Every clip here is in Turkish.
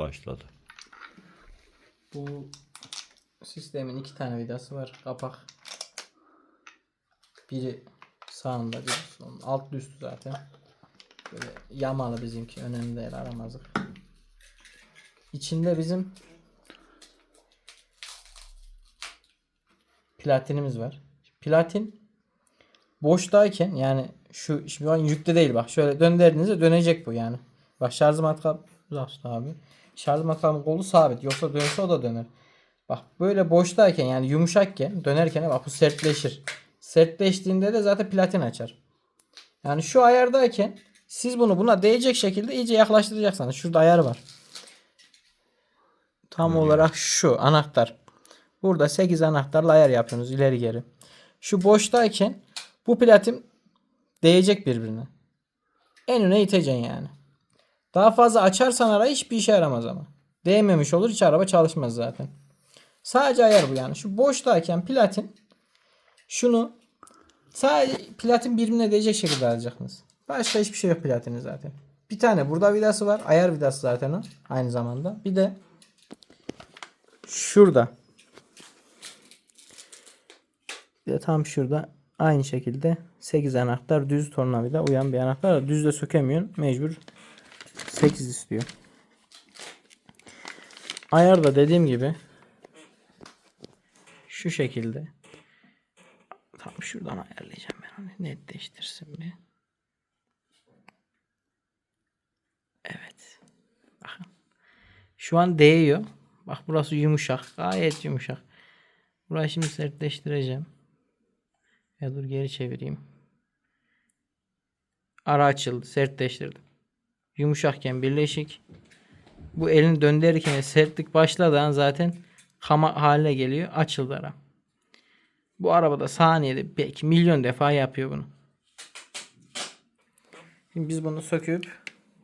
başladı. Bu sistemin iki tane vidası var. Kapak. Biri sağında biri solunda. Alt üstü zaten. Böyle yamalı bizimki. Önemli değil aramazlık. İçinde bizim platinimiz var. Platin boştayken yani şu şu an yükte değil bak şöyle döndürdüğünüzde dönecek bu yani. Bak şarj matkap uzak tut abi. Şarj matkabın kolu sabit yoksa dönse o da döner. Bak böyle boştayken yani yumuşakken dönerken bak bu sertleşir. Sertleştiğinde de zaten platin açar. Yani şu ayardayken siz bunu buna değecek şekilde iyice yaklaştıracaksınız. Şurada ayar var. Tam olarak şu anahtar. Burada 8 anahtarla ayar yapıyorsunuz ileri geri. Şu boştayken bu platin değecek birbirine. En öne iteceksin yani. Daha fazla açarsan ara hiçbir işe yaramaz ama. Değmemiş olur hiç araba çalışmaz zaten. Sadece ayar bu yani. Şu boştayken platin şunu sadece platin birbirine değecek şekilde alacaksınız. Başka hiçbir şey yok platinin zaten. Bir tane burada vidası var. Ayar vidası zaten o. Aynı zamanda. Bir de şurada. Bir de tam şurada aynı şekilde 8 anahtar düz tornavida uyan bir anahtar. Düz de sökemiyorsun. Mecbur 8 istiyor. Ayar da dediğim gibi şu şekilde. Tam şuradan ayarlayacağım ben onu. Netleştirsin bir. Evet. Bakın. Şu an değiyor. Bak burası yumuşak. Gayet yumuşak. Burayı şimdi sertleştireceğim. Ya dur geri çevireyim. Ara açıldı. Sertleştirdim. Yumuşakken birleşik. Bu elini döndürürken sertlik başladığı an zaten kama haline geliyor. Açıldı ara. Bu arabada saniyede belki milyon defa yapıyor bunu. Şimdi biz bunu söküp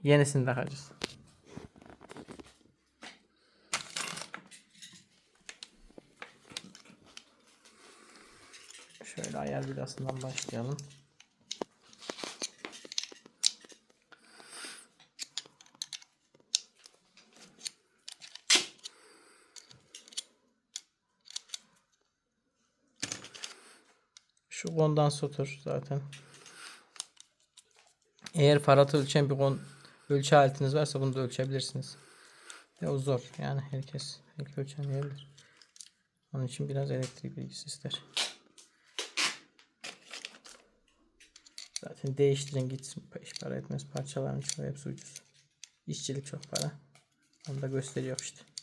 yenisini takacağız. Şöyle ayar vidasından başlayalım. Şu kondansatör zaten. Eğer faratı ölçen bir kon ölçü aletiniz varsa bunu da ölçebilirsiniz. Ya o zor. Yani herkes belki ölçemeyebilir. Onun için biraz elektrik bilgisi ister. Zaten değiştirin gitsin. Hiç para etmez. Parçaların çoğu hepsi ucuz. İşçilik çok para. Onu da gösteriyor işte.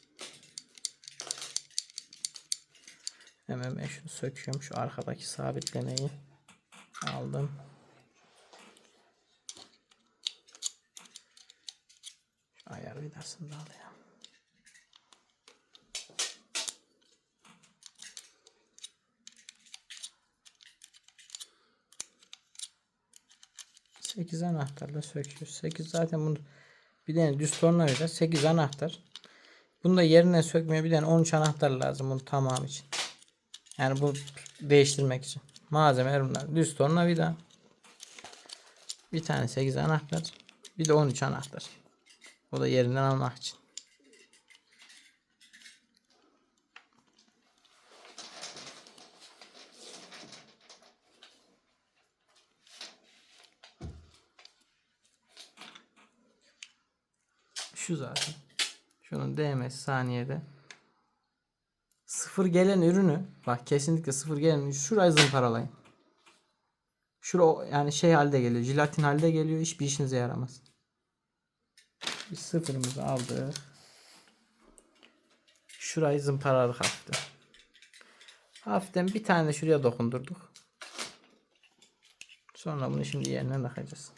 Hemen ben şunu söküyorum. Şu arkadaki sabitlemeyi aldım. Şu ayar vidasını da alayım. Sekiz anahtarla söküyoruz. Sekiz zaten bunu bir tane düz tornavida sekiz anahtar. Bunu da yerine sökmeye bir tane 13 anahtar lazım bunun tamamı için. Yani bu değiştirmek için. Malzemeler bunlar. Düz tornavida. Bir tane 8 anahtar. Bir de 13 anahtar. O da yerinden almak için. Şu zaten. Şunun değmesi saniyede. Sıfır gelen ürünü bak kesinlikle sıfır gelen ürünü şurayı zımparalayın. Şura yani şey halde geliyor. Jelatin halde geliyor. Hiçbir işinize yaramaz. Biz sıfırımızı aldık. Şurayı zımparaladık hafiften. Hafiften bir tane şuraya dokundurduk. Sonra bunu şimdi yerine takacağız.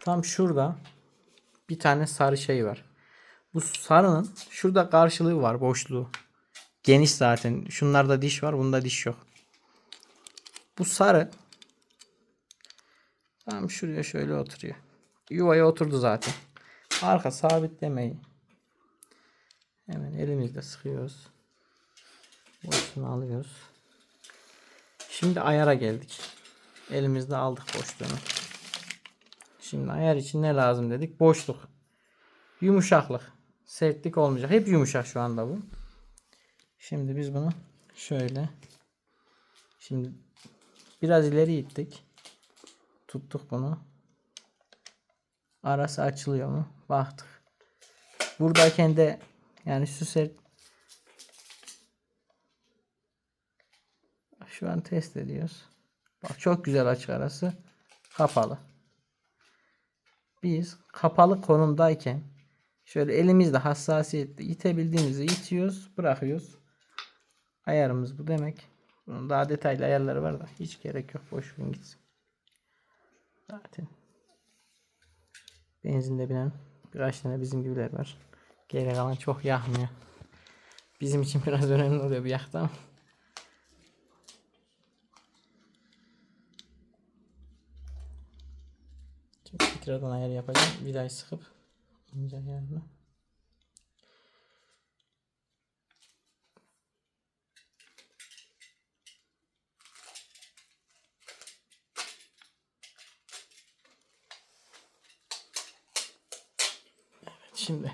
Tam şurada bir tane sarı şey var. Bu sarının şurada karşılığı var boşluğu. Geniş zaten. Şunlarda diş var. Bunda diş yok. Bu sarı tam şuraya şöyle oturuyor. Yuvaya oturdu zaten. Arka sabitlemeyi hemen elimizle sıkıyoruz. Boşluğunu alıyoruz. Şimdi ayara geldik. Elimizde aldık boşluğunu. Şimdi ayar için ne lazım dedik? Boşluk. Yumuşaklık. Sertlik olmayacak. Hep yumuşak şu anda bu. Şimdi biz bunu şöyle şimdi biraz ileri ittik. Tuttuk bunu. Arası açılıyor mu? Baktık. Buradayken de yani şu sert şu an test ediyoruz. Bak çok güzel açık arası. Kapalı. Biz kapalı konumdayken şöyle elimizle hassasiyetle itebildiğimizi itiyoruz, bırakıyoruz. Ayarımız bu demek. Bunun daha detaylı ayarları var da hiç gerek yok. Boş verin gitsin. Zaten benzinde binen birkaç tane bizim gibiler var. Geri kalan çok yakmıyor. Bizim için biraz önemli oluyor bu yakta ama. Şimdi tekrardan ayar yapacağım. Vidayı sıkıp ince ayarını. Evet şimdi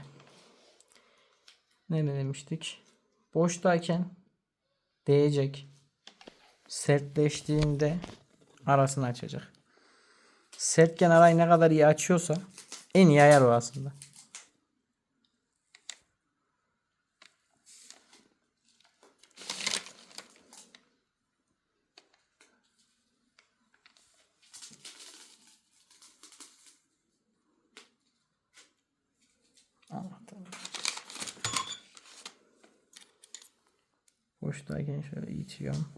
ne demiştik? Boştayken değecek. Sertleştiğinde arasını açacak. Sertken arayı ne kadar iyi açıyorsa en iyi ayar o aslında. Boştayken şöyle itiyorum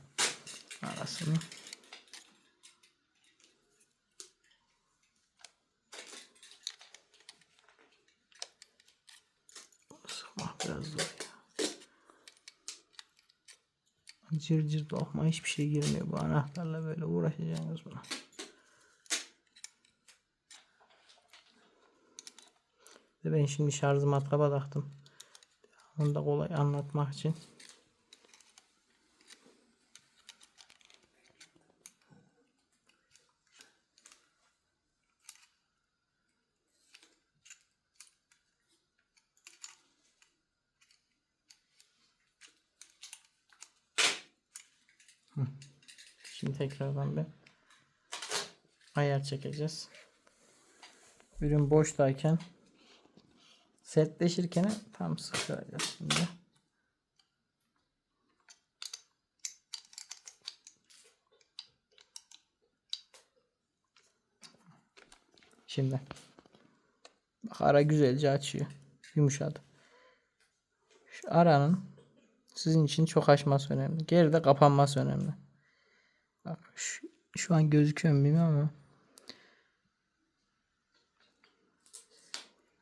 arasını. Sıkmak biraz zor ya. Cır cır lokma hiçbir şey girmiyor. Bu anahtarla böyle uğraşacaksınız buna. Ben şimdi şarjı matkaba taktım. Onu da kolay anlatmak için. Şimdi tekrardan bir ayar çekeceğiz. Ürün boştayken sertleşirken tam sıkacağız şimdi. Şimdi bak ara güzelce açıyor. Yumuşadı. Şu aranın sizin için çok açması önemli. Geride kapanması önemli. Bak şu, şu an gözüküyor mu bilmiyorum ama.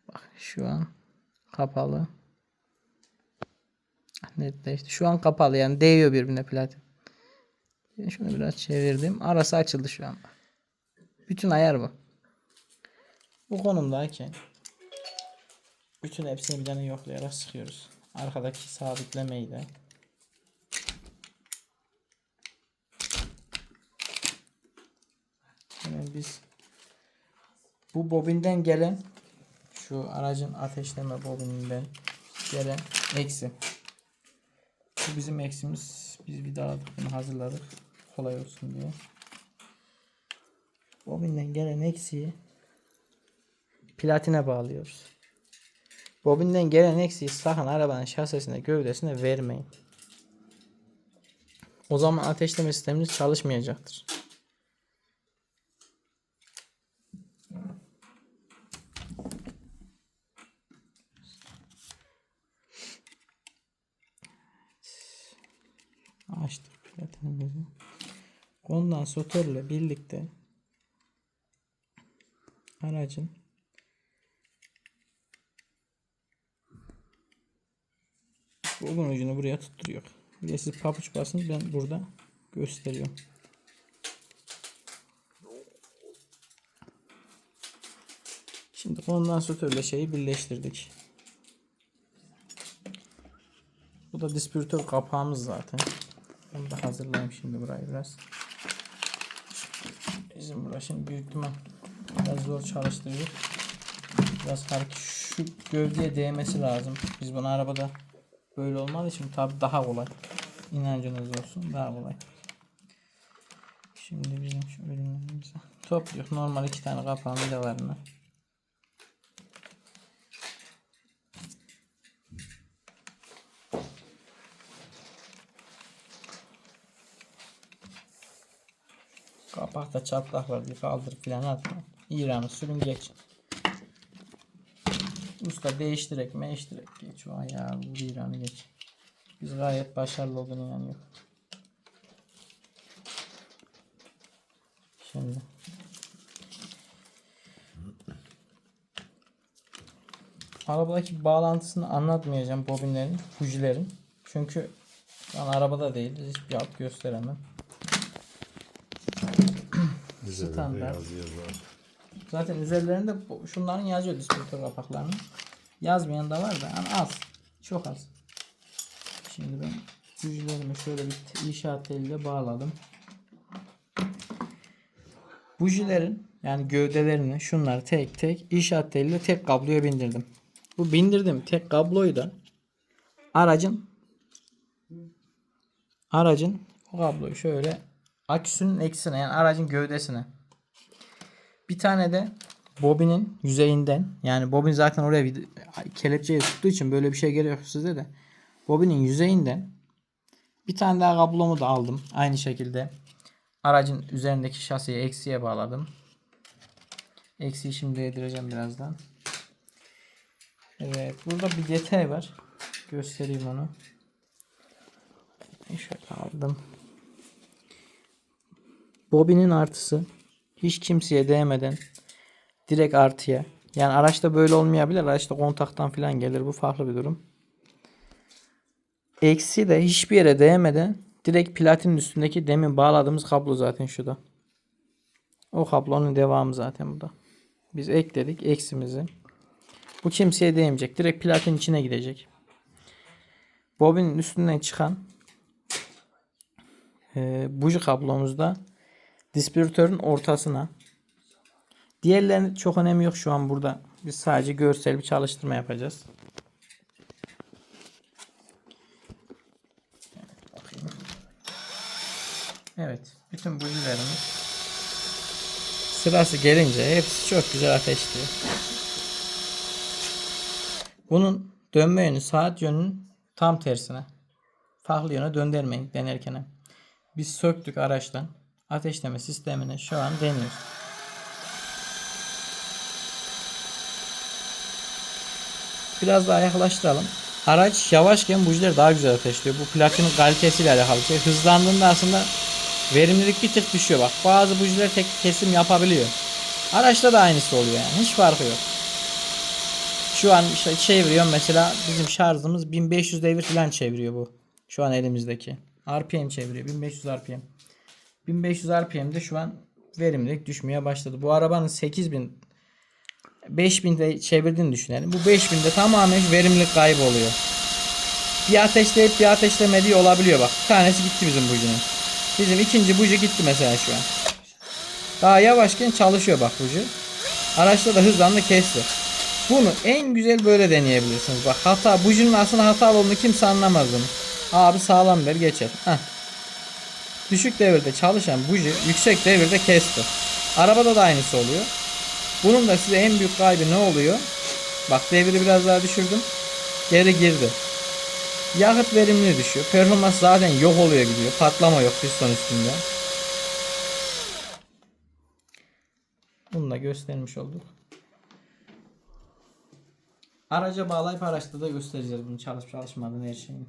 Bak şu an kapalı. Netleşti. Şu an kapalı yani değiyor birbirine platin. Ben şunu biraz çevirdim. Arası açıldı şu an. Bütün ayar bu. Bu konumdayken bütün hepsini bir tane yoklayarak sıkıyoruz. Arkadaki sabitlemeyi de Hemen biz bu bobinden gelen şu aracın ateşleme bobininden gelen eksi. Bu bizim eksimiz. Biz vidaladık bunu hazırladık. Kolay olsun diye. Bobinden gelen eksiği platine bağlıyoruz. Bobinden gelen eksiği sakın arabanın şasisine gövdesine vermeyin. O zaman ateşleme sisteminiz çalışmayacaktır. Kondansatörle birlikte aracın Bobin ucunu buraya tutturuyor. Bir de siz papuç basın ben burada gösteriyorum. Şimdi kondansatörle şeyi birleştirdik. Bu da distribütör kapağımız zaten. Onu da hazırlayayım şimdi burayı biraz. Bizim burası şimdi büyük ihtimal biraz zor çalıştırıyor. Biraz hareket şu gövdeye değmesi lazım. Biz bunu arabada böyle olmadığı için tabi daha kolay. İnancınız olsun daha kolay. Şimdi bizim şu ürünlerimizi topluyor. Normal iki tane kapağın vidalarını. Kapakta çatlak var diye kaldır filan atma. İran'ı sürün geç. Usta değiştirek meştirek geç o ayağı vur İran'ı geç. Biz gayet başarılı olduğunu inanıyor. Şimdi. Arabadaki bağlantısını anlatmayacağım bobinlerin, bujilerin. Çünkü an arabada değiliz. Hiçbir alt gösteremem. Üzerinde Standart. yazıyor zaten. Zaten üzerlerinde şunların yazıyor distribütör kapaklarının. Yazmayan da var da yani az. Çok az. Şimdi ben bujilerimi şöyle bir inşaat teliyle bağladım. Bujilerin yani gövdelerini şunları tek tek inşaat teliyle tek kabloya bindirdim. Bu bindirdim tek kabloyu da aracın aracın o kabloyu şöyle aküsünün eksisine yani aracın gövdesine bir tane de bobinin yüzeyinden yani bobin zaten oraya bir kelepçeyi tuttuğu için böyle bir şey geliyor size de. Bobinin yüzeyinden bir tane daha kablomu da aldım. Aynı şekilde aracın üzerindeki şasiye eksiye bağladım. Eksiği şimdi yedireceğim birazdan. Evet burada bir detay var. Göstereyim onu. Şöyle aldım. Bobinin artısı hiç kimseye değmeden direkt artıya. Yani araçta böyle olmayabilir. Araçta kontaktan falan gelir. Bu farklı bir durum. Eksi de hiçbir yere değmeden direkt platinin üstündeki demin bağladığımız kablo zaten şurada. O kablonun devamı zaten bu da. Biz ekledik eksimizi. Bu kimseye değmeyecek. Direkt platin içine gidecek. Bobinin üstünden çıkan e, buji kablomuzda distribütörün ortasına. Diğerlerinin çok önemi yok şu an burada. Biz sadece görsel bir çalıştırma yapacağız. Evet. Bütün bujilerimiz sırası gelince hepsi çok güzel ateşliyor. Bunun dönme yönü saat yönünün tam tersine. Farklı yöne döndürmeyin denerken. Biz söktük araçtan. Ateşleme sistemini şu an deniyoruz. Biraz daha yaklaştıralım. Araç yavaşken bujiler daha güzel ateşliyor. Bu plakinin kalitesiyle alakalı şey. Hızlandığında aslında verimlilik bir tık düşüyor bak. Bazı bujiler tek kesim yapabiliyor. Araçta da aynısı oluyor yani. Hiç farkı yok. Şu an işte çeviriyorum mesela bizim şarjımız 1500 devir falan çeviriyor bu. Şu an elimizdeki. RPM çeviriyor. 1500 RPM. 1500 RPM'de şu an verimlilik düşmeye başladı. Bu arabanın 8000 5000'de çevirdiğini düşünelim. Bu 5000'de tamamen verimlilik kaybı oluyor. Bir ateşleyip bir ateşlemediği olabiliyor bak. Bir tanesi gitti bizim bujinin. Bizim ikinci buji gitti mesela şu an. Daha yavaşken çalışıyor bak buji. Araçta da hızlandı kesti. Bunu en güzel böyle deneyebilirsiniz. Bak hata bujinin aslında hatalı olduğunu kimse anlamaz bunu. Abi sağlam der geçer. Heh. Düşük devirde çalışan buji yüksek devirde kesti. Arabada da aynısı oluyor. Bunun da size en büyük kaybı ne oluyor? Bak deviri biraz daha düşürdüm. Geri girdi. Yakıt verimliliği düşüyor. Performans zaten yok oluyor gidiyor. Patlama yok piston üstünde. Bunu da göstermiş olduk. Araca bağlayıp araçta da göstereceğiz bunu çalışıp çalışmadığını her şeyini.